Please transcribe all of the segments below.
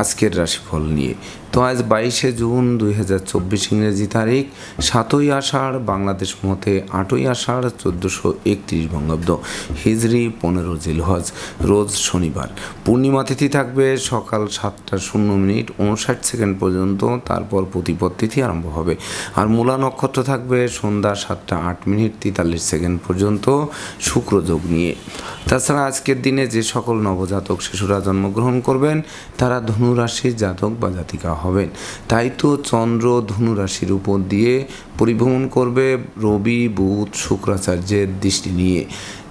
আজকের রাশিফল নিয়ে। তো আজ বাইশে জুন দুই হাজার চব্বিশ ইংরেজি তারিখ, সাতই আষাঢ়, বাংলাদেশ মতে আটই আষাঢ়, চোদ্দোশো একত্রিশ বঙ্গাব্দ। হিজরি, পনেরো জিলহজ, রোজ শনিবার। পূর্ণিমা তিথি থাকবে সকাল সাতটা শূন্য মিনিট উনষাট সেকেন্ড পর্যন্ত, তারপর প্রতিপদ তিথি আরম্ভ হবে। আর মূলা নক্ষত্র থাকবে সন্ধ্যা সাতটা আট মিনিট, তেতাল্লিশ সেকেন্ড পর্যন্ত শুক্রযোগ নিয়ে। তাছাড়া আজকের দিনে যে সকল নবজাতক শিশুরা জন্মগ্রহণ করবেন, তারা ধনুরাশির জাতক বা জাতিকা হবেন। তাই তো চন্দ্র ধনুরাশির উপর দিয়ে পরিভ্রমণ করবে রবি, বুধ, শুক্রাচার্যের দৃষ্টি নিয়ে।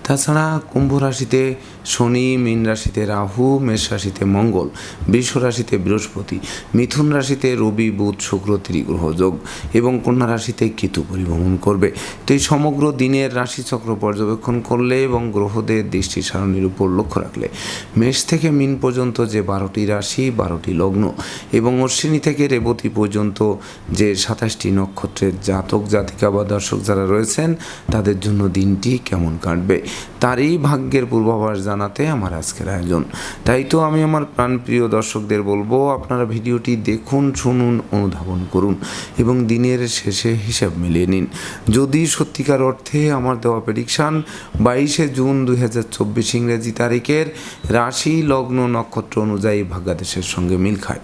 তাছাড়া কুম্ভ রাশিতে শনি, মীন রাশিতে রাহু, মেষ রাশিতে মঙ্গল, বৃষ রাশিতে বৃহস্পতি, মিথুন রাশিতে রবি, বুধ, শুক্র, ত্রিগ্রহ যোগ এবং কন্যা রাশিতে কেতু পরিভ্রমণ করবে। তো এই সমগ্র দিনের রাশিচক্র পর্যবেক্ষণ করলে এবং গ্রহদের দৃষ্টি সারণীর উপর লক্ষ্য রাখলে মেষ থেকে মিন পর্যন্ত যে বারোটি রাশি, বারোটি লগ্ন এবং অশ্বিনী থেকে রেবতী পর্যন্ত যে সাতাশটি নক্ষত্রের জাতক, জাতিকা বা দর্শক যারা রয়েছেন, তাদের জন্য দিনটি কেমন কাটবে? তারই ভাগ্যের পূর্বাভাস জানাতে আমার আজকের আয়োজন। তাই তো আমি আমার প্রাণপ্রিয় দর্শকদের বলব, আপনারা ভিডিওটি দেখুন, শুনুন, অনুধাবন করুন এবং দিনের শেষে হিসাব মিলিয়ে নিন। যদি সত্যিকার অর্থে আমার দেওয়া প্রেডিকশান বাইশে জুন দুই হাজার চব্বিশ ইংরেজি তারিখের রাশি লগ্ন নক্ষত্র অনুযায়ী ভাগ্যাদেশের সঙ্গে মিল খায়।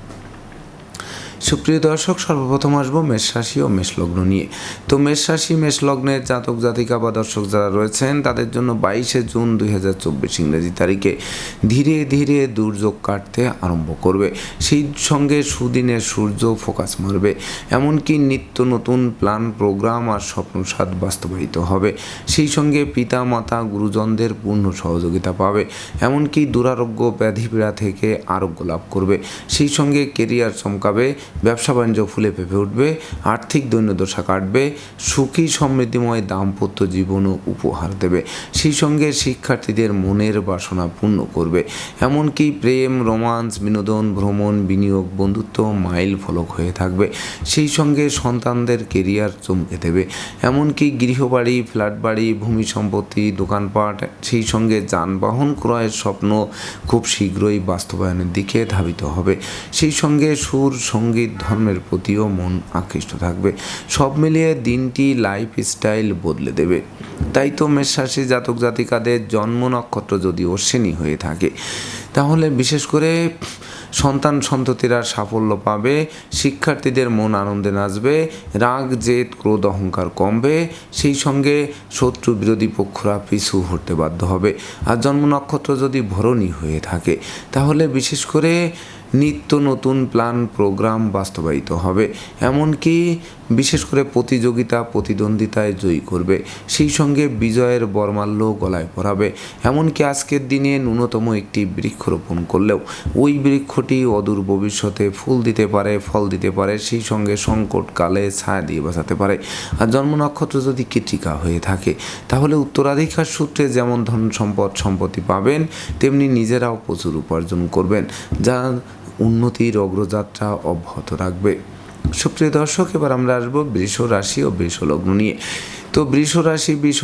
সুপ্রিয় দর্শক, সর্বপ্রথম আসব মেষ রাশি ও মেষ লগ্ন নিয়ে। তো মেষ রাশি, মেষ লগ্নের জাতক, জাতিকা বা দর্শক যারা রয়েছেন, তাদের জন্য বাইশে জুন দুই হাজার চব্বিশ ইংরেজি তারিখে ধীরে ধীরে দুর্যোগ কাটতে আরম্ভ করবে। সেই সঙ্গে সুদিনের সূর্য ফোকাস মারবে। এমনকি নিত্য নতুন প্ল্যান, প্রোগ্রাম আর স্বপ্ন স্বপ্নসাদ বাস্তবায়িত হবে। সেই সঙ্গে পিতা মাতা গুরুজনদের পূর্ণ সহযোগিতা পাবে। এমনকি দুরারোগ্য ব্যাধিপীড়া থেকে আরোগ্য লাভ করবে। সেই সঙ্গে কেরিয়ার চমকাবে। ব্যবসা বাণিজ্য ফুলে ফেপে উঠবে, আর্থিক দৈন্যদশা কাটবে, সুখী সমৃদ্ধিময় দাম্পত্য জীবনও উপহার দেবে। সেই সঙ্গে শিক্ষার্থীদের মনের বাসনা পূর্ণ করবে। এমনকি প্রেম, রোমান্স, বিনোদন, ভ্রমণ, বিনিয়োগ, বন্ধুত্ব মাইল ফলক হয়ে থাকবে। সেই সঙ্গে সন্তানদের কেরিয়ার চমকে দেবে। এমনকি গৃহবাড়ি ফ্ল্যাট বাড়ি ভূমি সম্পত্তি, দোকানপাট, সেই সঙ্গে যানবাহন ক্রয়ের স্বপ্ন খুব শীঘ্রই বাস্তবায়নের দিকে ধাবিত হবে। সেই সঙ্গে সুর, সংগীত ধর্মের প্রতিও মন আকৃষ্ট থাকবে। সব মিলিয়ে দিনটি লাইফ স্টাইল বদলে দেবে। তাই তো মেষরাশি জাতক জাতিকাদের জন্ম নক্ষত্র যদি অশ্বিনী হয়ে থাকে, তাহলে বিশেষ করে সন্তান সন্ততিরা সাফল্য পাবে, শিক্ষার্থীদের মন আনন্দে নাচবে, রাগ, জেদ, ক্রোধ, অহংকার কমবে, সেই সঙ্গে শত্রু বিরোধী পক্ষরা পিছু হতে বাধ্য হবে। আর জন্ম নক্ষত্র যদি ভরণী হয়ে থাকে, তাহলে বিশেষ করে নিত্য নতুন প্ল্যান প্রোগ্রাম বাস্তবায়িত হবে। এমনকি বিশেষ করে প্রতিযোগিতা, প্রতিদ্বন্দ্বিতায় জয়ী করবে। সেই সঙ্গে বিজয়ের বর্মাল্য গলায় পরাবে। এমনকি আজকের দিনে ন্যূনতম একটি বৃক্ষরোপণ করলেও ওই বৃক্ষটি অদূর ভবিষ্যতে ফুল দিতে পারে, ফল দিতে পারে, সেই সঙ্গে সংকটকালে ছায়া দিয়ে বাঁচাতে পারে। আর জন্ম নক্ষত্র যদি কৃতিকা হয়ে থাকে, তাহলে উত্তরাধিকার সূত্রে যেমন ধন সম্পদ, সম্পত্তি পাবেন, তেমনি নিজেরাও প্রচুর উপার্জন করবেন। যা উন্নতির অগ্রযাত্রা অব্যাহত রাখবে। সুপ্রিয় দর্শক, এবার আমরা আসব বৃষ রাশি ও বৃষ লগ্ন নিয়ে। তো বৃষ রাশি, বৃষ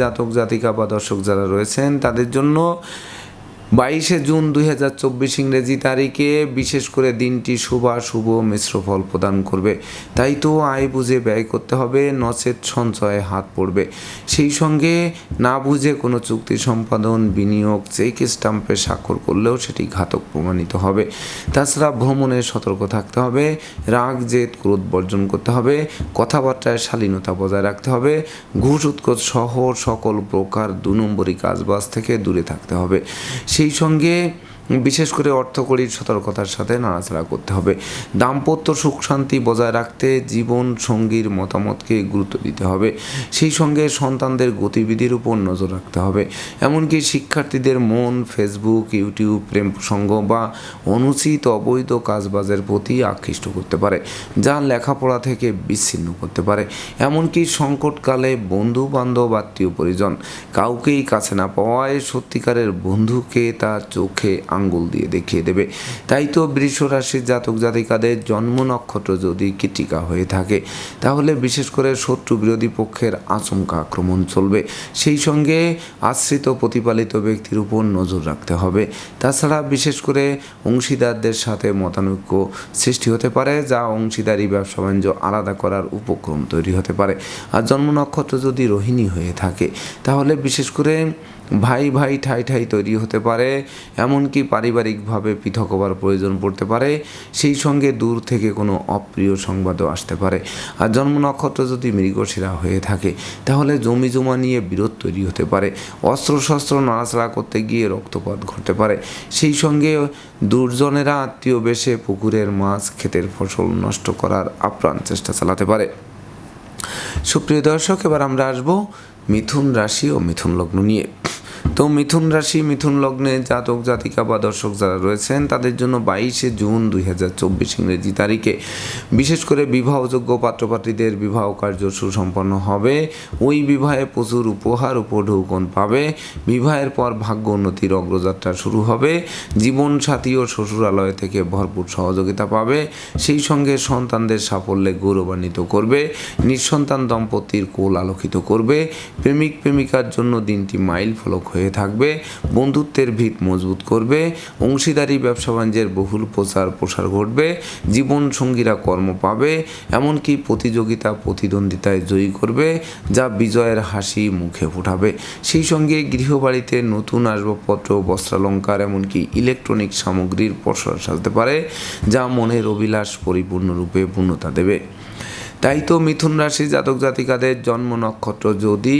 জাতক জাতিকা বা দর্শক যারা রয়েছেন, তাদের জন্য বাইশে জুন দুই হাজার চব্বিশ ইংরেজি তারিখে বিশেষ করে দিনটি শুভ মিশ্র ফল প্রদান করবে। তাই তো আয় বুঝে ব্যয় করতে হবে, নচেত সঞ্চয়ে হাত পড়বে। সেই সঙ্গে না বুঝে কোনো চুক্তি সম্পাদন, বিনিয়োগ, চেক স্টাম্পে স্বাক্ষর করলেও সেটি ঘাতক প্রমাণিত হবে। তাছাড়া ভ্রমণে সতর্ক থাকতে হবে, রাগ, জেদ, ক্রোধ বর্জন করতে হবে, কথাবার্তায় শালীনতা বজায় রাখতে হবে, ঘুষ, উৎকোচ সহ সকল প্রকার দু নম্বরী কাজবাজ থেকে দূরে থাকতে হবে। সেই সঙ্গে বিশেষ করে অর্থকরীর সতর্কতার সাথে নাড়াচাড়া করতে হবে। দাম্পত্য সুখ শান্তি বজায় রাখতে জীবন সঙ্গীর মতামতকে গুরুত্ব দিতে হবে। সেই সঙ্গে সন্তানদের গতিবিধির উপর নজর রাখতে হবে। এমনকি শিক্ষার্থীদের মন ফেসবুক ইউটিউব প্রেম প্রসঙ্গ বা অনুচিত অবৈধ কাজবাজের প্রতি আকৃষ্ট করতে পারে, যা লেখাপড়া থেকে বিচ্ছিন্ন করতে পারে। এমনকি সংকটকালে বন্ধু বান্ধব আত্মীয় পরিজন কাউকেই কাছে না পাওয়ায় সত্যিকারের বন্ধুকে তার চোখে আঙ্গুল দিয়ে দেখিয়ে দেবে। তাই তো বৃষ রাশির জাতক জাতিকাদের জন্ম নক্ষত্র যদি কীটিকা হয়ে থাকে, তাহলে বিশেষ করে শত্রু বিরোধী পক্ষের আচমকা আক্রমণ চলবে। সেই সঙ্গে আশ্রিত প্রতিপালিত ব্যক্তির উপর নজর রাখতে হবে। তাছাড়া বিশেষ করে অংশীদারদের সাথে মতানৈক্য সৃষ্টি হতে পারে, যা অংশীদারি ব্যবসা বাণিজ্য আলাদা করার উপক্রম তৈরি হতে পারে। আর জন্ম নক্ষত্র যদি রোহিণী হয়ে থাকে, তাহলে বিশেষ করে ভাই ভাই, ঠাই ঠাই তৈরি হতে পারে, এমনকি পারিবারিকভাবে পৃথক হবার প্রয়োজন পড়তে পারে, সেই সঙ্গে দূর থেকে কোনো অপ্রিয় সংবাদও আসতে পারে। আর জন্ম নক্ষত্র যদি মৃগশিরা হয়ে থাকে, তাহলে জমি জমা নিয়ে বিরোধ তৈরি হতে পারে, অস্ত্রশস্ত্র নাড়াচাড়া করতে গিয়ে রক্তপাত ঘটতে পারে। সেই সঙ্গে দুর্জনেরা আত্মীয় বেশে পুকুরের মাছ, ক্ষেতের ফসল নষ্ট করার আপ্রাণ চেষ্টা চালাতে পারে। সুপ্রিয় দর্শক, এবার আমরা আসব মিথুন রাশি ও মিথুন লগ্ন নিয়ে। তো মিথুন রাশি, মিথুন লগ্নে জাতক, জাতিকা বা দর্শক যারা রয়েছেন, তাদের জন্য বাইশে জুন দুই হাজার চব্বিশ ইংরেজি তারিখে। বিশেষ করে বিবাহযোগ্য পাত্রপাত্রীদের বিবাহ কার্য সুসম্পন্ন হবে। ওই বিবাহে প্রচুর উপহার উপঢৌকন পাবে। বিবাহের পর ভাগ্য উন্নতির অগ্রযাত্রা শুরু হবে। জীবন সাথী ও শ্বশুরালয় থেকে ভরপুর সহযোগিতা পাবে। সেই সঙ্গে সন্তানদের সাফল্যে গৌরবান্বিত করবে। নিঃসন্তান দম্পতির কোল আলোকিত করবে। প্রেমিক প্রেমিকার জন্য দিনটি মাইল ফলক হয়ে থাকবে, বন্ধুত্বের ভিত মজবুত করবে, অংশীদারি ব্যবসা বাণিজ্যের বহুল প্রচার প্রসার ঘটবে জীবন সঙ্গীরা কর্ম পাবে, এমনকি প্রতিযোগিতা প্রতিদ্বন্দ্বিতায় জয়ী করবে, যা বিজয়ের হাসি মুখে ফোটাবে। সেই সঙ্গে গৃহবাড়িতে নতুন আসবাবপত্র, বস্ত্রালঙ্কার, এমনকি ইলেকট্রনিক সামগ্রীর পসরা সাজতে পারে, যা মনের অভিলাষ পরিপূর্ণরূপে পূর্ণতা দেবে। তাই তো মিথুন রাশি জাতক জাতিকাদের জন্ম নক্ষত্র যদি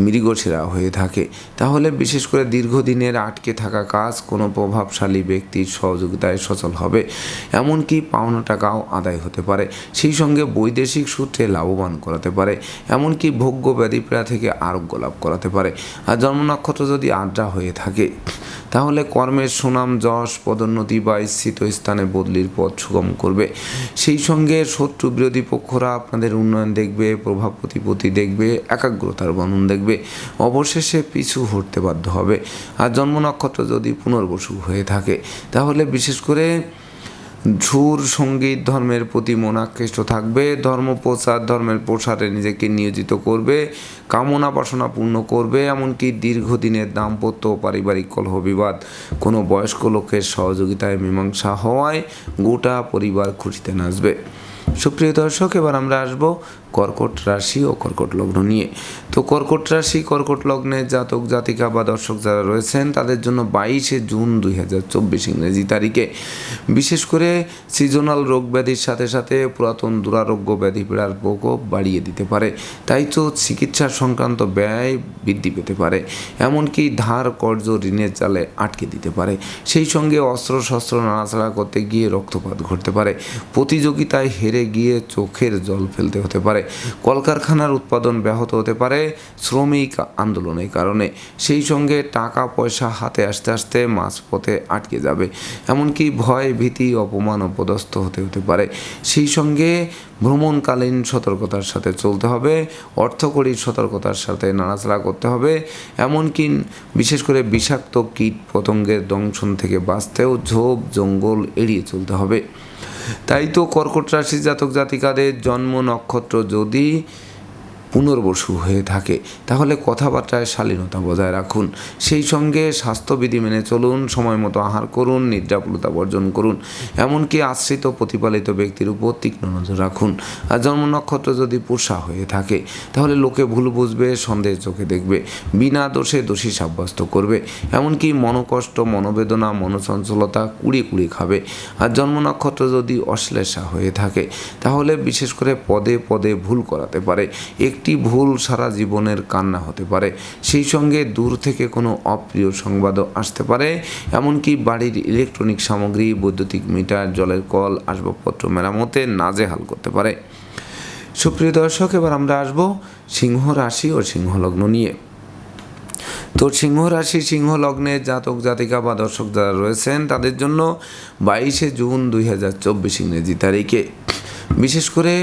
মৃগশিরা হয়ে থাকে। তাহলে বিশেষ করে দীর্ঘদিনের আটকে থাকা কাজ কোনো প্রভাবশালী ব্যক্তির সহযোগিতায় সচল হবে, এমনকি পাওনা টাকাও আদায় হতে পারে। সেই সঙ্গে বৈদেশিক সূত্রে লাভবান করাতে পারে, এমনকি ভোগ্য ব্যাধিপীড়া থেকে আরোগ্য লাভ করাতে পারে। আর জন্ম নক্ষত্র যদি আড্ডা হয়ে থাকে, তাহলে কর্মের সুনাম, যশ, পদোন্নতি বা স্থিত স্থানে বদলির পথ সুগম করবে। সেই সঙ্গে শত্রু বিরোধী পক্ষরা আপনাদের উন্নয়ন দেখবে, প্রভাব প্রতিপত্তি দেখবে, একাগ্রতার বর্ণন দেখবে। অবশেষে পিছু হটতে বাধ্য হবে। আর জন্ম নক্ষত্র যদি পুনর্বসু হয়ে থাকে, তাহলে বিশেষ করে সুর সংগীত, ধর্মের প্রতি মন আকৃষ্ট থাকবে। ধর্ম প্রচার ধর্মের প্রসারে নিজেকে নিয়োজিত করবে। কামনা বাসনা পূর্ণ করবে। এমনকি দীর্ঘদিনের দাম্পত্য পারিবারিক কলহ বিবাদ কোনো বয়স্ক লোকের সহযোগিতায় মীমাংসা হওয়ায় গোটা পরিবার খুশিতে নাচবে। সুপ্রিয় দর্শক, এবার আমরা আসব কর্কট রাশি ও কর্কট লগ্ন নিয়ে। তো কর্কট রাশি, কর্কট লগ্নে জাতক, জাতিকা বা দর্শক যারা রয়েছেন, তাদের জন্য বাইশে জুন দুই হাজার চব্বিশ ইংরেজি তারিখে। বিশেষ করে সিজনাল রোগ ব্যাধির সাথে সাথে পুরাতন দুরারোগ্য ব্যাধি পীড়ার প্রকোপ বাড়িয়ে দিতে পারে। তাই তো চিকিৎসা সংক্রান্ত ব্যয় বৃদ্ধি পেতে পারে। এমনকি ধার কর্য ঋণের চালে আটকে দিতে পারে। সেই সঙ্গে অস্ত্র শস্ত্র নাড়াচাড়া করতে গিয়ে রক্তপাত ঘটতে পারে। প্রতিযোগিতায় হেরে গিয়ে চোখের জল ফেলতে হতে পারে। কলকারখানার উৎপাদন ব্যাহত হতে পারে শ্রমিক আন্দোলনের কারণে। সেই সঙ্গে টাকা পয়সা হাতে আসতে আসতে মাঝপথে আটকে যাবে। এমনকি ভয়, ভীতি, অপমান অপদস্থ হতে হতে পারে। সেই সঙ্গে ভ্রমণকালীন সতর্কতার সাথে চলতে হবে। অর্থকরী সতর্কতার সাথে নাড়াচাড়া করতে হবে। এমনকি বিশেষ করে বিষাক্ত কীট পতঙ্গের দংশন থেকে বাঁচতেও ঝোপ, জঙ্গল এড়িয়ে চলতে হবে। তাই তো কর্কট রাশি জাতক জাতিকাদের জন্ম নক্ষত্র যদি পুনর্বসু হয়ে থাকে। তাহলে কথাবার্তায় শালীনতা বজায় রাখুন। সেই সঙ্গে স্বাস্থ্যবিধি মেনে চলুন, সময় মতো আহার করুন নিদ্রাপুলতা বর্জন করুন, এমনকি আশ্রিত প্রতিপালিত ব্যক্তির উপর তীক্ষ্ণ নজর রাখুন। আর জন্ম নক্ষত্র যদি পোষা হয়ে থাকে, তাহলে লোকে ভুল বুঝবে সন্দেহ চোখে দেখবে, বিনা দোষে দোষী সাব্যস্ত করবে। এমনকি মনোকষ্ট, মনোবেদনা, মনোচঞ্চলতা কুড়ি কুড়ি খাবে। আর জন্ম নক্ষত্র যদি অশ্লেষা হয়ে থাকে, তাহলে বিশেষ করে পদে পদে ভুল করাতে পারে। একটু একটি ভুল সারা জীবনের কান্না হতে পারে। সেই সঙ্গে দূর থেকে কোনো অপ্রিয় সংবাদও আসতে পারে। এমনকি বাড়ির ইলেকট্রনিক সামগ্রী, বৈদ্যুতিক মিটার, জলের কল, আসবাবপত্র মেরামতে নাজেহাল করতে পারে। সুপ্রিয় দর্শক, এবার আমরা আসব সিংহ রাশি ও সিংহ লগ্ন নিয়ে। তো সিংহ রাশি সিংহ লগ্নে জাতক, জাতিকা বা দর্শক যারা রয়েছেন, তাদের জন্য বাইশে জুন দুই হাজার চব্বিশ ইংরেজি তারিখে। বিশেষ করে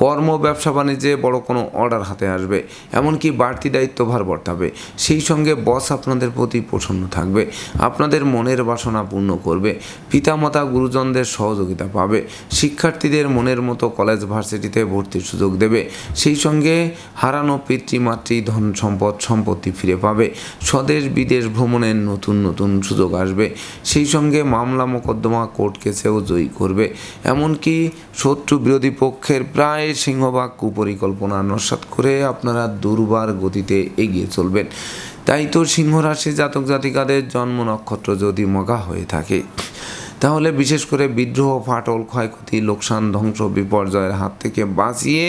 কর্ম, ব্যবসা, বাণিজ্যে বড় কোনো অর্ডার হাতে আসবে, এমনকি বাড়তি দায়িত্বভার বর্তাবে। সেই সঙ্গে বস আপনাদের প্রতি প্রসন্ন থাকবে, আপনাদের মনের বাসনা পূর্ণ করবে, পিতামাতা, গুরুজনদের সহযোগিতা পাবে, শিক্ষার্থীদের মনের মতো কলেজ ভার্সিটিতে ভর্তির সুযোগ দেবে, সেই সঙ্গে হারানো পিতৃমাতৃ ধন সম্পদ, সম্পত্তি ফিরে পাবে, স্বদেশ, বিদেশ ভ্রমণের নতুন নতুন সুযোগ আসবে, সেই সঙ্গে মামলা, মোকদ্দমা কোর্ট কেসেও জয়ী করবে, এমনকি শত্রু বিরোধী পক্ষের প্রায় সিংহভাগ কুপরিকল্পনা নস্বাত করে আপনারা দুর্বার গতিতে এগিয়ে চলবেন। তাই তো সিংহ রাশি জাতক জাতিকাদের জন্ম নক্ষত্র যদি মগা হয়ে থাকে, তাহলে বিশেষ করে বিদ্রোহ, ফাটল, ক্ষয়ক্ষতি, লোকসান, ধ্বংস, বিপর্যয়ের হাত থেকে বাঁচিয়ে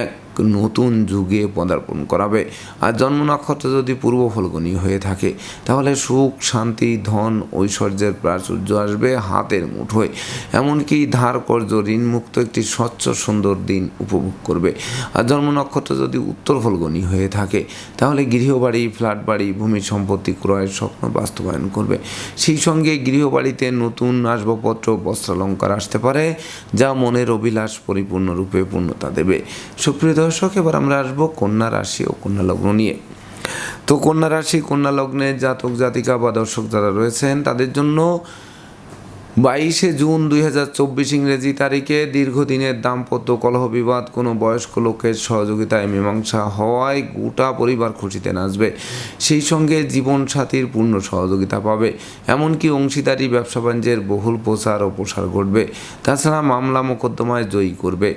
এক নতুন যুগে পদার্পণ করাবে। আর জন্ম নক্ষত্র যদি পূর্ব ফলগুনি হয়ে থাকে, তাহলে সুখ, শান্তি, ধন, ঐশ্বর্যের প্রাচুর্য আসবে হাতের মুঠোয়। এমনকি ধার কর্য ঋণমুক্ত একটি স্বচ্ছ সুন্দর দিন উপভোগ করবে। আর জন্ম নক্ষত্র যদি উত্তর ফলগুনি হয়ে থাকে, তাহলে গৃহবাড়ি ফ্ল্যাট বাড়ি ভূমি সম্পত্তি ক্রয়ের স্বপ্ন বাস্তবায়ন করবে। সেই সঙ্গে গৃহবাড়িতে নতুন আসবাবপত্র, বস্ত্রালঙ্কার আসতে পারে, যা মনের অভিলাষ পরিপূর্ণরূপে পূর্ণতা দেবে। সুপ্রিয় দর্শক, এবার আমরা আসব কন্যা রাশি ও কন্যা লগ্ন নিয়ে। তো কন্যা রাশি, কন্যা লগ্নে জাতক জাতিকা বা দর্শক যারা রয়েছেন, তাদের জন্য বাইশে জুন দুই হাজার চব্বিশ ইংরেজি তারিখে দীর্ঘদিনের দাম্পত্য কলহ বিবাদ, কোনো বয়স্ক লোকের সহযোগিতায় মীমাংসা হওয়ায় গোটা পরিবার খুশিতে নাচবে। সেই সঙ্গে জীবনসাথীর পূর্ণ সহযোগিতা পাবে। এমনকি অংশীদারি, ব্যবসা বাণিজ্যের বহুল প্রচার ও প্রসার ঘটবে। তাছাড়া মামলা মোকদ্দমায় জয়ী করবে।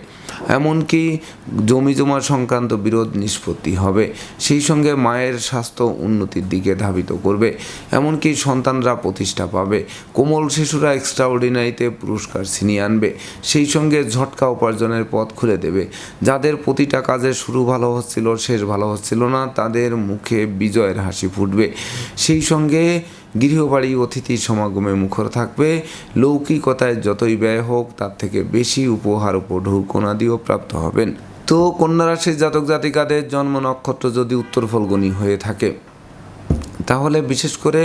এমনকি জমি জমা সংক্রান্ত বিরোধ নিষ্পত্তি হবে। সেই সঙ্গে মায়ের স্বাস্থ্য উন্নতির দিকে ধাবিত করবে। এমনকি সন্তানরা প্রতিষ্ঠা পাবে। কোমল শিশুরা এক্সট্রাঅর্ডিনারিতে পুরস্কার ছিনিয়ে আনবে। সেই সঙ্গে ঝটকা উপার্জনের পথ খুলে দেবে। যাদের প্রতিটা কাজে শুরু ভালো হচ্ছিল, শেষ ভালো হচ্ছিল না, তাদের মুখে বিজয়ের হাসি ফুটবে। সেই সঙ্গে গৃহবাড়ি অতিথি সমাগমে মুখর থাকবে। লৌকিকতায় যতই ব্যয় হোক, তার থেকে বেশি উপহার উপ উপঢৌকনাদিও প্রাপ্ত হবেন। তো কন্যা রাশির জাতক জাতিকাদের জন্ম নক্ষত্র যদি উত্তর ফলগুনি হয়ে থাকে, তাহলে বিশেষ করে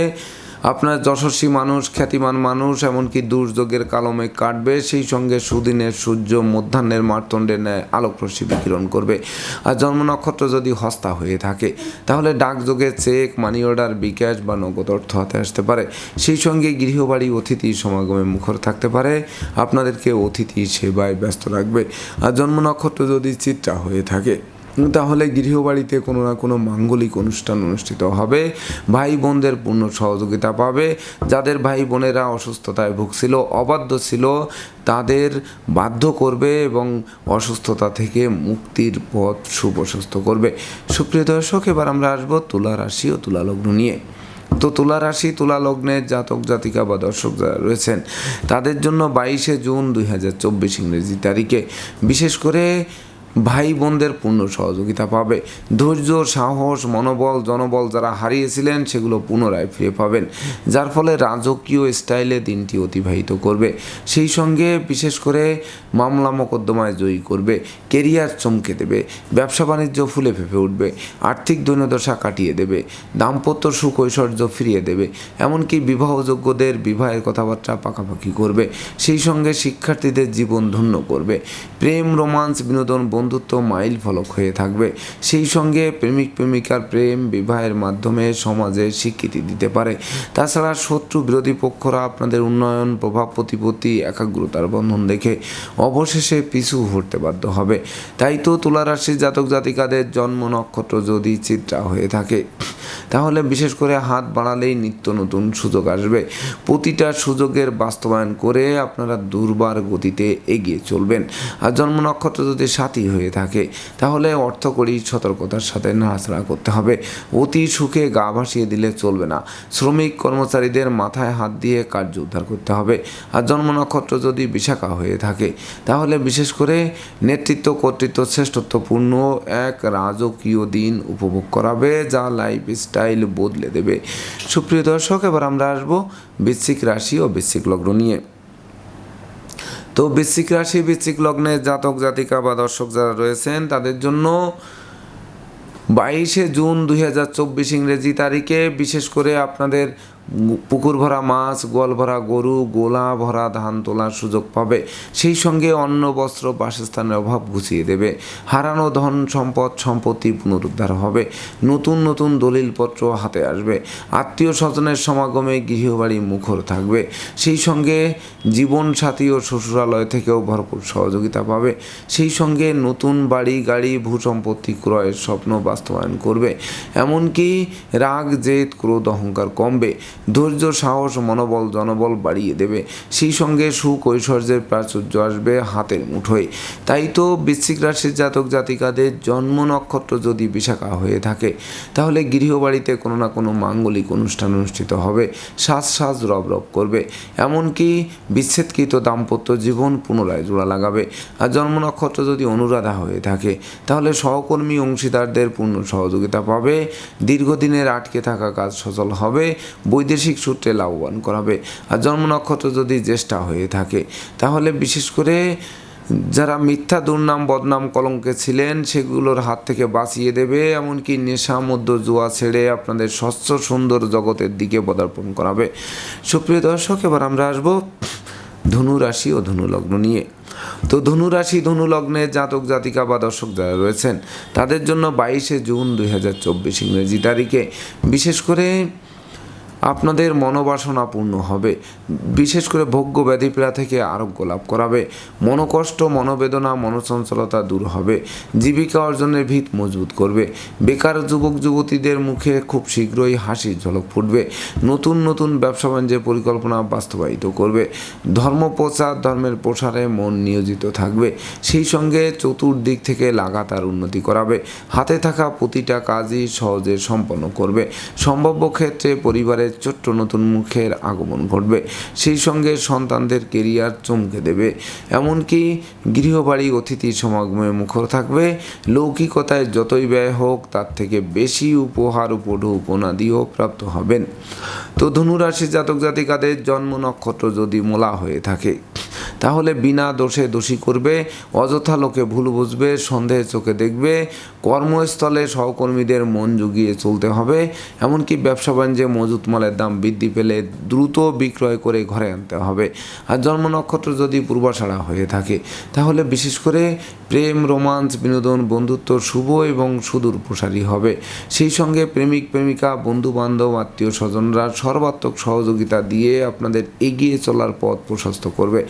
আপনার যশস্বী মানুষ, খ্যাতিমান মানুষ, এমনকি দুর্যোগের কালমে কাটবে, সেই সঙ্গে সুদিনের সূর্য মধ্যাহ্নের মার্তণ্ডের ন্যায় আলোকরশ্মি বিকিরণ করবে। আর জন্ম নক্ষত্র যদি হস্তা হয়ে থাকে, তাহলে ডাকযোগে চেক মানি অর্ডার বিকাশ বা নগদ অর্থ হাতে আসতে পারে। সেই সঙ্গে গৃহবাড়ি, অতিথি সমাগমে মুখর থাকতে পারে। আপনাদেরকে অতিথি সেবায় ব্যস্ত রাখবে। আর জন্ম নক্ষত্র যদি চিত্রা হয়ে থাকে তাহলে গৃহবাড়িতে কোনো না কোনো মাঙ্গলিক অনুষ্ঠান অনুষ্ঠিত হবে। ভাই বোনদের পূর্ণ সহযোগিতা পাবে। যাদের ভাই বোনেরা অসুস্থতায় ভুগছিল, অবাধ্য ছিল, তাদের বাধ্য করবে এবং অসুস্থতা থেকে মুক্তির পথ সুপ্রশস্ত করবে। সুপ্রিয় দর্শক, এবার আমরা আসব তুলা রাশি ও তুলা লগ্ন নিয়ে। তো তুলা রাশি, তুলা লগ্নের জাতক, জাতিকা বা দর্শক যারা রয়েছেন, তাদের জন্য বাইশে জুন দুই হাজার চব্বিশ ইংরেজি তারিখে। বিশেষ করে ভাই বোনদের পূর্ণ সহযোগিতা পাবে। ধৈর্য, সাহস, মনোবল, জনবল যারা হারিয়েছিলেন, সেগুলো পুনরায় ফিরে পাবেন, যার ফলে রাজকীয় স্টাইলে দিনটি অতিবাহিত করবে। সেই সঙ্গে বিশেষ করে মামলা মোকদ্দমায় জয়ী করবে, কেরিয়ার চমকে দেবে, ব্যবসা বাণিজ্য ফুলে ফেঁপে উঠবে, আর্থিক দৈন্যদশা কাটিয়ে দেবে, দাম্পত্য সুখ ঐশ্বর্য ফিরিয়ে দেবে, এমনকি বিবাহযোগ্যদের বিবাহের কথাবার্তা পাকাপাকি করবে। সেই সঙ্গে শিক্ষার্থীদের জীবন ধন্য করবে। প্রেম, রোমান্স, বিনোদন বন্ধুত্ব মাইল ফলক হয়ে থাকবে। সেই সঙ্গে প্রেমিক প্রেমিকার প্রেম বিবাহের মাধ্যমে সমাজে স্বীকৃতি দিতে পারে। তাছাড়া শত্রু বিরোধী পক্ষরা আপনাদের উন্নয়ন, প্রভাব, প্রতিপত্তি, একাগ্রতার বন্ধন দেখে অবশেষে পিছু হতে বাধ্য হবে। তাই তো তুলা রাশির জাতক জাতিকাদের জন্ম নক্ষত্র যদি চিত্রা হয়ে থাকে, তাহলে বিশেষ করে হাত বাড়ালেই নিত্য নতুন সুযোগ আসবে। প্রতিটা সুযোগের বাস্তবায়ন করে আপনারা দুর্বার গতিতে এগিয়ে চলবেন। আর জন্ম নক্ষত্র যদি সাথী হয়ে থাকে। তাহলে অর্থকরী সতর্কতার সাথে নাড়াচাড়া করতে হবে। অতি সুখে গা ভাসিয়ে দিলে চলবে না। শ্রমিক কর্মচারীদের মাথায় হাত দিয়ে কার্য উদ্ধার করতে হবে। আর জন্ম নক্ষত্র যদি বিশাখা হয়ে থাকে, তাহলে বিশেষ করে নেতৃত্ব, কর্তৃত্ব, শ্রেষ্ঠত্বপূর্ণ এক রাজকীয় দিন উপভোগ করাবে, যা লাইফ স্টাইল বদলে দেবে। সুপ্রিয় দর্শক, এবার আমরা আসব বৃশ্চিক রাশি ও বৃশ্চিক লগ্ন নিয়ে। তো বৃশ্চিক রাশি, বৃশ্চিক লগ্নে জাতক, জাতিকা বা দর্শক যারা রয়েছেন, তাদের জন্য বাইশে জুন দুই হাজার চব্বিশ ইংরেজি তারিখে বিশেষ করে আপনাদের পুকুর ভরা মাছ, গোয়াল ভরা গরু, গোলা ভরা ধান তোলার সুযোগ পাবে। সেই সঙ্গে অন্ন, বস্ত্র, বাসস্থানের অভাব ঘুচিয়ে দেবে। হারানো ধন সম্পদ, সম্পত্তি পুনরুদ্ধার হবে। নতুন নতুন দলিলপত্র হাতে আসবে। আত্মীয় স্বজনের সমাগমে গৃহবাড়ি মুখর থাকবে। সেই সঙ্গে জীবনসাথী ও শ্বশুরালয় থেকেও ভরপুর সহযোগিতা পাবে। সেই সঙ্গে নতুন বাড়ি, গাড়ি, ভূসম্পত্তি ক্রয়ের স্বপ্ন বাস্তবায়ন করবে। এমনকি রাগ, জেদ, ক্রোধ, অহংকার কমবে। ধৈর্য, সাহস মনোবল জনবল বাড়িয়ে দেবে। সেই সঙ্গে সুখ ঐশ্বর্যের প্রাচুর্য আসবে হাতের মুঠোয়। তাই তো বৃশ্চিক রাশির জাতক জাতিকাদের জন্ম নক্ষত্র যদি বিশাখা হয়ে থাকে, তাহলে গৃহবাড়িতে কোনো না কোনো মাঙ্গলিক অনুষ্ঠান অনুষ্ঠিত হবে। সাজ সাজ রব রব করবে। এমনকি বিচ্ছেদকৃত দাম্পত্য জীবন পুনরায় জোড়া লাগাবে। আর জন্ম নক্ষত্র যদি অনুরাধা হয়ে থাকে, তাহলে সহকর্মী অংশীদারদের পূর্ণ সহযোগিতা পাবে। দীর্ঘদিনের আটকে থাকা কাজ সচল হবে। বৈদেশিক সূত্রে লাভবান করাবে। আর জন্ম নক্ষত্র যদি জ্যেষ্ঠা হয়ে থাকে, তাহলে বিশেষ করে যারা মিথ্যা, দুর্নাম, বদনাম কলঙ্কে ছিলেন, সেগুলোর হাত থেকে বাঁচিয়ে দেবে। এমনকি নেশা মধ্য জুয়া ছেড়ে আপনাদের স্বচ্ছ, সুন্দর জগতের দিকে পদার্পণ করাবে। সুপ্রিয় দর্শক, এবার আমরা আসব ধনু রাশি ও ধনু লগ্ন নিয়ে। তো ধনু রাশি ধনু লগ্নে জাতক, জাতিকা বা দর্শক যারা রয়েছেন, তাদের জন্য বাইশে জুন দুই হাজার চব্বিশ ইংরেজি তারিখে বিশেষ করে আপনাদের মনোবাসনা পূর্ণ হবে। বিশেষ করে ভোগ্য ব্যাধিপীড়া থেকে আরোগ্য লাভ করাবে। মনোকষ্ট, মনোবেদনা, মনোচঞ্চলতা দূর হবে। জীবিকা অর্জনের ভিত মজবুত করবে। বেকার যুবক, যুবতীদের মুখে খুব শীঘ্রই হাসির ঝলক ফুটবে। নতুন নতুন ব্যবসা বাণিজ্যের পরিকল্পনা বাস্তবায়িত করবে। ধর্ম প্রচার ধর্মের প্রসারে মন নিয়োজিত থাকবে। সেই সঙ্গে চতুর্দিক থেকে লাগাতার উন্নতি করাবে। হাতে থাকা প্রতিটা কাজই সহজে সম্পন্ন করবে। সম্ভাব্য ক্ষেত্রে পরিবারের ছোট্ট নতুন মুখের আগমন ঘটবে। সেই সঙ্গে সন্তানদের কেরিয়ার চমকে দেবে। এমনকি গৃহবাড়ি অতিথি সমাগমে মুখর থাকবে। লৌকিকতায় যতই ব্যয় হোক, তার থেকে বেশি উপহার উপঢু উপনাদিও প্রাপ্ত হবেন। তো ধনুরাশি জাতক জাতিকাদের জন্ম নক্ষত্র যদি মোলা হয়ে থাকে তাহলে বিনা দোষে দোষী করবে, অযথা লোকে ভুল বুঝবে, সন্দেহে চোখে দেখবে, কর্মস্থলে সহকর্মীদের মন জুগিয়ে চলতে হবে। এমনকি ব্যবসা বাণিজ্যে মজুত মালের দাম বৃদ্ধি পেলে দ্রুত বিক্রয় করে ঘরে আনতে হবে। আর জন্ম নক্ষত্র যদি পূর্বাষাড়া হয়ে থাকে, তাহলে বিশেষ করে প্রেম, রোমান্স, বিনোদন, বন্ধুত্ব শুভ এবং সুদূর প্রসারী হবে। সেই সঙ্গে প্রেমিক, প্রেমিকা বন্ধু বান্ধব আত্মীয় স্বজনরা সর্বাত্মক সহযোগিতা দিয়ে আপনাদের এগিয়ে চলার পথ প্রশস্ত করবে।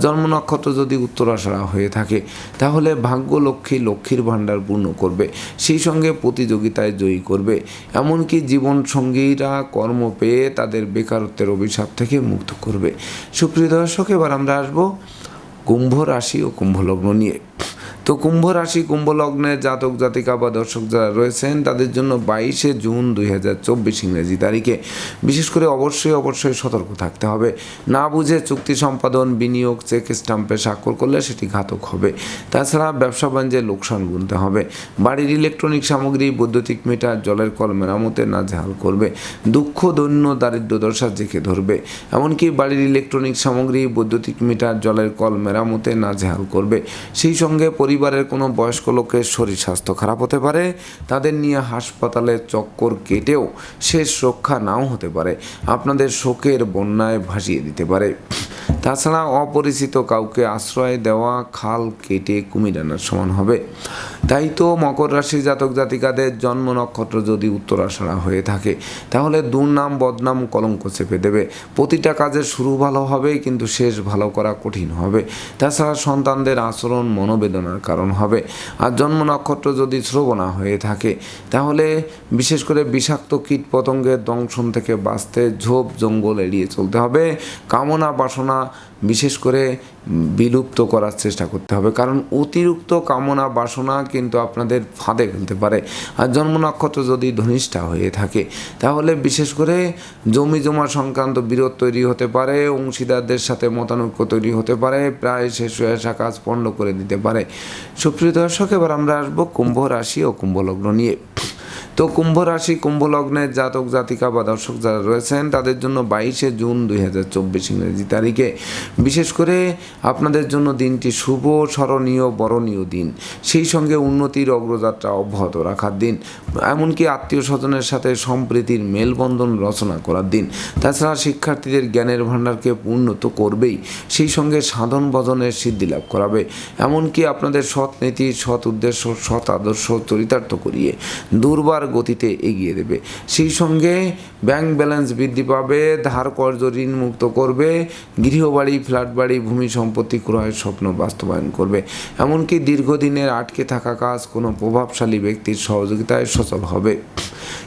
জন্ম নক্ষত্র যদি উত্তরাষাড়া হয়ে থাকে, তাহলে ভাগ্য লক্ষ্মী লক্ষ্মীর ভাণ্ডার পূর্ণ করবে, সেই সঙ্গে প্রতিযোগিতায় জয়ী করবে। এমনকি জীবন সঙ্গীরা কর্ম পেয়ে তাদের বেকারত্বের অভিশাপ থেকে মুক্ত করবে। সুপ্রিয় দর্শক, এবার আমরা আসব কুম্ভ রাশি ও কুম্ভ লগ্ন নিয়ে। তো কুম্ভ রাশি, কুম্ভ লগ্নের জাতক, জাতিকা বা দর্শক যারা রয়েছেন, তাদের জন্য বাইশে জুন দুই হাজার চব্বিশ ইংরেজি তারিখে বিশেষ করে অবশ্যই অবশ্যই সতর্ক থাকতে হবে। না বুঝে চুক্তি সম্পাদন, বিনিয়োগ, চেক স্টাম্পে স্বাক্ষর করলে সেটি ঘাতক হবে। তাছাড়া ব্যবসা বাণিজ্যে লোকসান গুনতে হবে। বাড়ির ইলেকট্রনিক সামগ্রী, বৈদ্যুতিক মিটার, জলের কল মেরামতে নাজেহাল করবে। দুঃখ, দৈন্য, দারিদ্র দশা জেঁকে ধরবে। এমনকি বাড়ির ইলেকট্রনিক সামগ্রী, বৈদ্যুতিক মিটার, জলের কল মেরামতে নাজেহাল করবে। সেই সঙ্গে পরিবারের কোনো বয়স্ক লোকের শরীর স্বাস্থ্য খারাপ হতে পারে, তাদের নিয়ে হাসপাতালে চক্কর কেটেও শেষ রক্ষা নাও হতে পারে, আপনাদের শোকের বন্যায় ভাসিয়ে দিতে পারে। তাছাড়া অপরিচিত কাউকে আশ্রয় দেওয়া, খাল কেটে কুমির আনার সমান হবে। তাই তো মকর রাশি জাতক জাতিকাদের জন্ম নক্ষত্র যদি উত্তরাষাঢ়া হয়ে থাকে, তাহলে দুর্নাম, বদনাম, কলঙ্ক চেপে দেবে। প্রতিটা কাজের শুরু ভালো হবে, কিন্তু শেষ ভালো করা কঠিন হবে। তাছাড়া সন্তানদের আচরণ মনোবেদনার কারণ হবে। আর জন্ম নক্ষত্র যদি শ্রবণা হয়ে থাকে, তাহলে বিশেষ করে বিষাক্ত কীট পতঙ্গের দংশন থেকে বাঁচতে ঝোপ জঙ্গল এড়িয়ে চলতে হবে। কামনা বাসনা বিশেষ করে বিলুপ্ত করার চেষ্টা করতে হবে। কারণ অতিরিক্ত কামনা, বাসনা কিন্তু আপনাদের ফাঁদে ফেলতে পারে। আর জন্ম নক্ষত্র যদি ধনিষ্ঠা হয়ে থাকে, তাহলে বিশেষ করে জমি জমা সংক্রান্ত বিরোধ তৈরি হতে পারে, অংশীদারদের সাথে মতানৈক্য তৈরি হতে পারে, প্রায় শেষ হয়ে আসা কাজ পণ্ড করে দিতে পারে। সুপ্রিয় দর্শক, এবার আমরা আসব কুম্ভ রাশি ও কুম্ভ লগ্ন নিয়ে। তো কুম্ভ রাশি, কুম্ভ লগ্নের জাতক, জাতিকা বা দর্শক যারা রয়েছেন, তাদের জন্য বাইশে জুন দুই হাজার চব্বিশ ইংরেজি তারিখে। বিশেষ করে আপনাদের জন্য দিনটি শুভ, স্মরণীয়, বরণীয় দিন। সেই সঙ্গে উন্নতির অগ্রযাত্রা অব্যাহত রাখার দিন। এমনকি আত্মীয় স্বজনের সাথে সম্প্রীতির মেলবন্ধন রচনা করার দিন। তাছাড়া শিক্ষার্থীদের জ্ঞানের ভাণ্ডারকে উন্নত করবেই, সেই সঙ্গে সাধন ভজনের সিদ্ধি লাভ করাবে। এমনকি আপনাদের সৎ নীতি, সৎ উদ্দেশ্য, সৎ আদর্শ চরিতার্থ করিয়ে দুর্বার গতিতে এগিয়ে দেবে। সেই সঙ্গে ব্যাংক ব্যালেন্স বৃদ্ধি পাবে, ধার কর্য ঋণ মুক্ত করবে, গৃহবাড়ি ফ্ল্যাট বাড়ি ভূমি সম্পত্তি ক্রয়ের স্বপ্ন বাস্তবায়ন করবে। এমনকি দীর্ঘদিনের আটকে থাকা কাজ কোনো প্রভাবশালী ব্যক্তির সহযোগিতায় সচল হবে।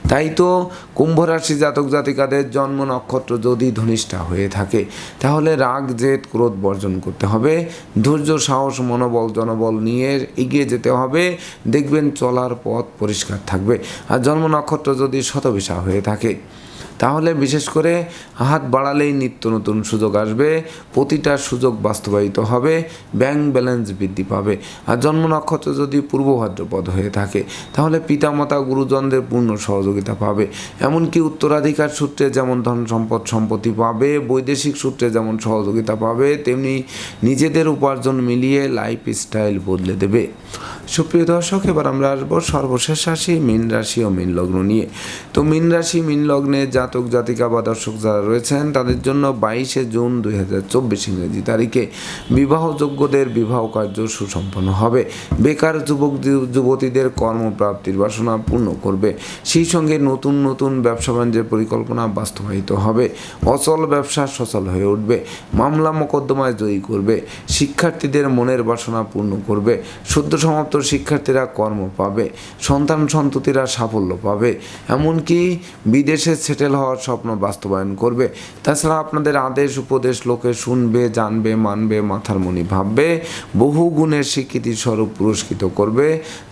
তাই তো কুম্ভ রাশি জাতক জাতিকাদের জন্ম নক্ষত্র যদি ধনিষ্ঠা হয়ে থাকে, তাহলে রাগ, জেদ, ক্রোধ বর্জন করতে হবে। ধৈর্য, সাহস, মনোবল, জনবল নিয়ে এগিয়ে যেতে হবে। দেখবেন চলার পথ পরিষ্কার থাকবে। আর জন্ম নক্ষত্র যদি শতবিশা হয়ে থাকে তাহলে বিশেষ করে হাত বাড়ালেই নিত্য নতুন সুযোগ আসবে, প্রতিটা সুযোগ বাস্তবায়িত হবে ব্যাংক ব্যালেন্স বৃদ্ধি পাবে। আর জন্ম নক্ষত্র যদি পূর্ব ভাদ্রপদ হয়ে থাকে, তাহলে পিতামাতা, গুরুজনদের পূর্ণ সহযোগিতা পাবে। এমনকি উত্তরাধিকার সূত্রে যেমন ধন সম্পদ সম্পত্তি পাবে, বৈদেশিক সূত্রে যেমন সহযোগিতা পাবে, তেমনি নিজেদের উপার্জন মিলিয়ে লাইফ স্টাইল বদলে দেবে। সুপ্রিয় দর্শক, এবার আমরা আসব সর্বশেষ রাশি, মীন রাশি ও মীন লগ্ন নিয়ে। তো মীন রাশি, মীন লগ্নে জাতক জাতিকা বা দর্শক যারা রয়েছেন, তাদের জন্য বাইশে জুন দুই হাজার চব্বিশ ইংরেজি তারিখে বিবাহযোগ্যদের বিবাহ কার্য সুসম্পন্ন হবে। বেকার যুবক যুবতীদের কর্মপ্রাপ্তির বাসনা পূর্ণ করবে। সেই সঙ্গে নতুন নতুন ব্যবসা বাণিজ্যের পরিকল্পনা বাস্তবায়িত হবে। অচল ব্যবসা সচল হয়ে উঠবে। মামলা মোকদ্দমায় জয়ী করবে। শিক্ষার্থীদের মনের বাসনা পূর্ণ করবে। সদ্য সমাপ্ত শিক্ষার্থীরা কর্ম পাবে। সন্তান সন্ততিরা সাফল্য পাবে। এমনকি বিদেশে সেটেল হওয়ার স্বপ্ন বাস্তবায়ন করবে। তাছাড়া আপনাদের আদেশ, উপদেশ লোকে শুনবে, জানবে, মানবে, মাথার মনি ভাববে, বহু গুণের স্বীকৃতি স্বরূপ পুরস্কৃত করবে,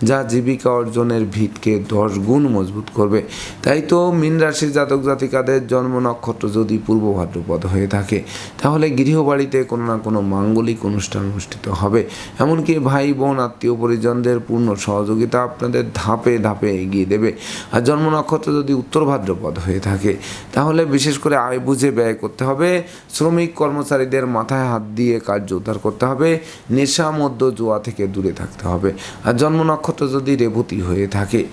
যা জীবিকা অর্জনের ভিতকে দশ গুণ মজবুত করবে। তাই তো মীন রাশির জাতক জাতিকাদের জন্ম নক্ষত্র যদি পূর্ব ভাদ্রপদ হয়ে থাকে, তাহলে গৃহবাড়িতে কোনো না কোনো মাঙ্গলিক অনুষ্ঠান অনুষ্ঠিত হবে। এমনকি ভাই, বোন, আত্মীয় পরিজনদের পূর্ণ সহযোগিতা আপনাদের ধাপে ধাপে এগিয়ে দেবে। আর জন্ম নক্ষত্র যদি উত্তর ভাদ্রপদ হয়ে থাকে। তাহলে বিশেষ করে আয় বুঝে ব্যয় করতে হবে। শ্রমিক কর্মচারীদের মাথায় হাত দিয়ে কার্য উদ্ধার করতে হবে। নেশা মধ্য জুয়া থেকে দূরে থাকতে হবে। আর জন্ম নক্ষত্র যদি রেবতী হয়ে থাকে,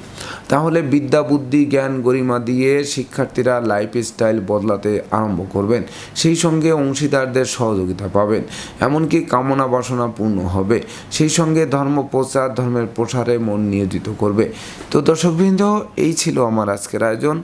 তাহলে বিদ্যা, বুদ্ধি, জ্ঞান, গরিমা দিয়ে শিক্ষার্থীরা লাইফ স্টাইল বদলাতে আরম্ভ করবেন। সেই সঙ্গে অংশীদারদের সহযোগিতা পাবেন। এমনকি কামনা বাসনা পূর্ণ হবে। সেই সঙ্গে ধর্ম প্রচার, ধর্মের প্রসারে মন নিয়োজিত করবে। তো দর্শকবৃন্দ, এই ছিল আমার আজকের আয়োজন।